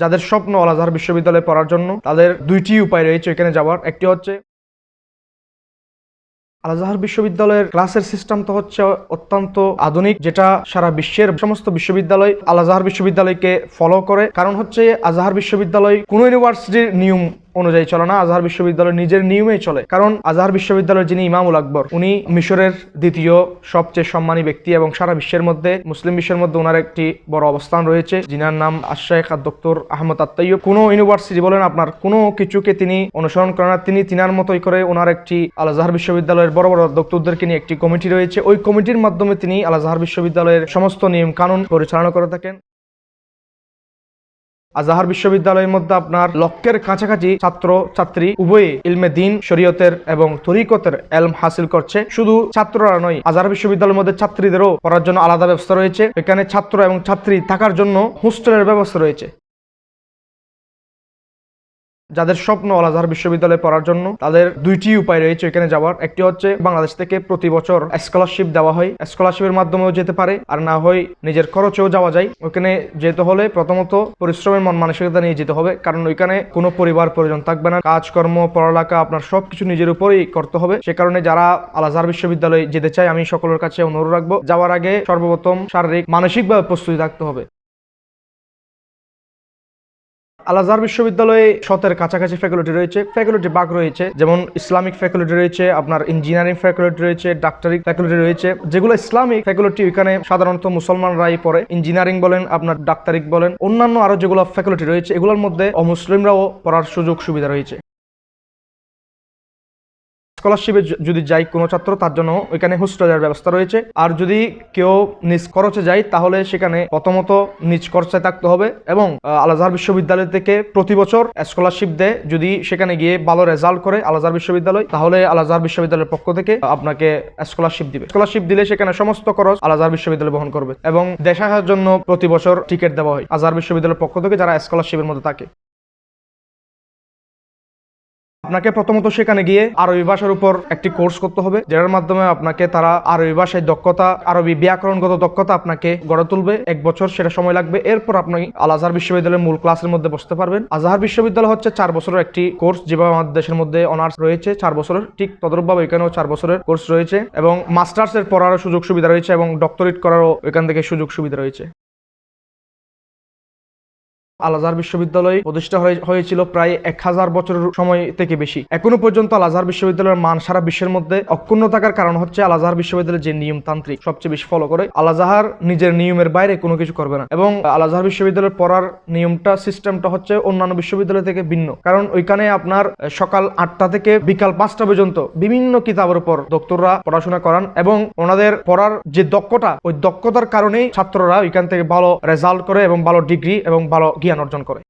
যাদের স্বপ্ন আল আজহার বিশ্ববিদ্যালয়ে পড়ার জন্য, তাদের দুইটি উপায় রয়েছে এখানে যাওয়ার। একটি হচ্ছে আল আজহার বিশ্ববিদ্যালয়ের ক্লাসের সিস্টেম তো হচ্ছে অত্যন্ত আধুনিক, যেটা সারা বিশ্বের সমস্ত বিশ্ববিদ্যালয় আল আজহার বিশ্ববিদ্যালয়কে ফলো করে। কারণ হচ্ছে আজহার বিশ্ববিদ্যালয় কোনো ইউনিভার্সিটির নিয়ম অনুযায়ী চলে না, আজহার বিশ্ববিদ্যালয় নিজের নিয়মেই চলে। কারণ আজহার বিশ্ববিদ্যালয়ের যিনি ইমামুল আকবর, উনি মিশরের দ্বিতীয় সবচেয়ে সম্মানী ব্যক্তি এবং সারা বিশ্বের মধ্যে, মুসলিম বিশ্বের মধ্যে ওনার একটি বড় অবস্থান রয়েছে। যিনার নাম আশায়েখ ডক্টর আহমদ আত্তাইয় কোনো ইউনিভার্সিটি বলেন আপনার কোনো কিছুকে তিনি অনুসরণ করেন না, তিনি তিনার মতোই করে ওনার একটি আল আজহার বিশ্ববিদ্যালয়ের বড় বড় ডক্টরদেরকে নিয়ে একটি কমিটি রয়েছে। ওই কমিটির মাধ্যমে তিনি আল আজহার বিশ্ববিদ্যালয়ের সমস্ত নিয়ম কানুন পরিচালনা করে থাকেন। আজাহার বিশ্ববিদ্যালয়ের মধ্যে আপনার লক্ষ্যের কাছাকাছি ছাত্র, ছাত্রী উভয়ে ইলমে দিন, শরীয়তের এবং তরিকতের এলম হাসিল করছে। শুধু ছাত্ররা নয়, আজহার বিশ্ববিদ্যালয়ের মধ্যে ছাত্রীদেরও পড়ার জন্য আলাদা ব্যবস্থা রয়েছে। এখানে ছাত্র এবং ছাত্রী থাকার জন্য হোস্টেলের ব্যবস্থা রয়েছে। যাদের স্বপ্ন আল আজহার বিশ্ববিদ্যালয়ে পড়ার জন্য, তাদের দুইটি উপায় রয়েছে এখানে যাওয়ার। একটি হচ্ছে বাংলাদেশ থেকে প্রতি বছর স্কলারশিপ দেওয়া হয়। স্কলারশিপের মাধ্যমেও যেতে পারে, আর না হয় নিজের খরচেও যাওয়া যায়। ওখানে যেতে হলে প্রথমত পরিশ্রমের মন মানসিকতা নিয়ে যেতে হবে, কারণ ওইখানে কোনো পরিবার প্রয়োজন থাকবে না। কাজকর্ম, পড়ালেখা আপনার সবকিছু নিজের উপরেই করতে হবে। সে কারণে যারা আল আজহার বিশ্ববিদ্যালয়ে যেতে চায়, আমি সকলের কাছে অনুরোধ রাখব, যাওয়ার আগে সর্বপ্রথম শারীরিক, মানসিকভাবে প্রস্তুতি থাকতে হবে। আল আজহার বিশ্ববিদ্যালয়ে শতের কাছাকাছি ফ্যাকাল্টি রয়েছে। ফ্যাকাল্টি বাগ রয়েছে, যেমন ইসলামিক ফ্যাকাল্টি রয়েছে, আপনার ইঞ্জিনিয়ারিং ফ্যাকাল্টি রয়েছে ডাক্তারি ফ্যাকাল্টি রয়েছে। যেগুলো ইসলামিক ফ্যাকাল্টি এখানে সাধারণত মুসলমানরাই পড়ে। ইঞ্জিনিয়ারিং বলেন, আপনার ডাক্তারিক বলেন, অন্যান্য আরও যেগুলো ফ্যাকাল্টি রয়েছে, এগুলোর মধ্যে অমুসলিমরাও পড়ার সুযোগ সুবিধা রয়েছে। স্কলারশিপে যদি যাই কোনো ছাত্র, তার জন্য ওইখানে হোস্টেলের ব্যবস্থা রয়েছে। আর যদি কেউ নিজ খরচে যায়, তাহলে সেখানে প্রথমত নিজ খরচায় থাকতে হবে এবং আলাজার বিশ্ববিদ্যালয় থেকে প্রতি বছর স্কলারশিপ দেয়। যদি সেখানে গিয়ে ভালো রেজাল্ট করে আলাজার বিশ্ববিদ্যালয়, তাহলে আলাজার বিশ্ববিদ্যালয়ের পক্ষ থেকে আপনাকে স্কলারশিপ দিবে। স্কলারশিপ দিলে সেখানে সমস্ত খরচ আলাজার বিশ্ববিদ্যালয় বহন করবে এবং দেশ আসার জন্য প্রতি বছর টিকিট দেওয়া হয় আজহার বিশ্ববিদ্যালয়ের পক্ষ থেকে যারা স্কলারশিপের মধ্যে থাকে। আপনাকে প্রথমত সেখানে গিয়ে আরবি ভাষার উপর একটি কোর্স করতে হবে, যেটার মাধ্যমে আপনাকে তারা আরবি ভাষায় দক্ষতা, আরবি ব্যাকরণগত দক্ষতা আপনাকে গড়ে তুলবে। এক বছর সেটা সময় লাগবে। এরপর আপনি আল আজহার বিশ্ববিদ্যালয়ের মূল ক্লাসের মধ্যে বসতে পারবেন। আজহার বিশ্ববিদ্যালয় হচ্ছে চার বছরের একটি কোর্স যেভাবে আমাদের দেশের মধ্যে অনার্স রয়েছে, চার বছরের। ঠিক তদ্রুপভাবে এখানেও চার বছরের কোর্স রয়েছে এবং মাস্টার্স এর পড়ারও সুযোগ সুবিধা রয়েছে এবং ডক্টরেট করারও এখান থেকে সুযোগ সুবিধা রয়েছে। আল আজহার বিশ্ববিদ্যালয় প্রতিষ্ঠা হয়েছিল প্রায় এক হাজার বছরের সময় থেকে বেশি। এখনও পর্যন্ত আল আজহার বিশ্ববিদ্যালয়ের মান সারা বিশ্বের মধ্যে অক্ষুণ্ণ থাকার কারণ হচ্ছে আল আজহার বিশ্ববিদ্যালয়ের যে নিয়মতান্ত্রিক সবচেয়ে বেশি ফলো করে আল আজহার নিজের নিয়মের বাইরে কোনো কিছু করবে না। এবং আল বিশ্ববিদ্যালয়ের পড়ার নিয়মটা সিস্টেমটা হচ্ছে অন্যান্য বিশ্ববিদ্যালয় থেকে ভিন্ন। কারণ ওইখানে আপনার সকাল আটটা থেকে বিকাল পাঁচটা পর্যন্ত বিভিন্ন কিতাবের উপর ডক্টররা পড়াশোনা করান এবং ওনাদের পড়ার যে দক্ষতা, ওই দক্ষতার কারণেই ছাত্ররা ওইখান থেকে ভালো রেজাল্ট করে এবং ভালো ডিগ্রি এবং ভালো জ্ঞান অর্জন করে।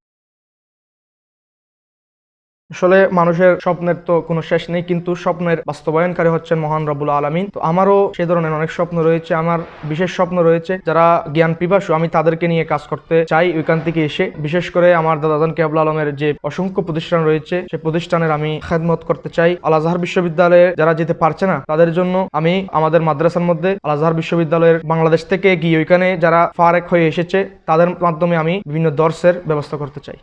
আসলে মানুষের স্বপ্নের তো কোনো শেষ নেই, কিন্তু স্বপ্নের বাস্তবায়নকারী হচ্ছেন মহান রবুল আলমিন। তো আমারও সে ধরনের অনেক স্বপ্ন রয়েছে, আমার বিশেষ স্বপ্ন রয়েছে যারা জ্ঞান পিপাসু, আমি তাদেরকে নিয়ে কাজ করতে চাই ওইখান থেকে এসে। বিশেষ করে আমার দাদাদান কেবল আলমের যে অসংখ্য প্রতিষ্ঠান রয়েছে, সে প্রতিষ্ঠানের আমি খেদমত করতে চাই। আল আজহার বিশ্ববিদ্যালয়ে যারা যেতে পারছে না, তাদের জন্য আমি আমাদের মাদ্রাসার মধ্যে আল আজহার বিশ্ববিদ্যালয়ের বাংলাদেশ থেকে গিয়ে ওইখানে যারা ফারেক হয়ে এসেছে, তাদের মাধ্যমে আমি বিভিন্ন দর্শের ব্যবস্থা করতে চাই।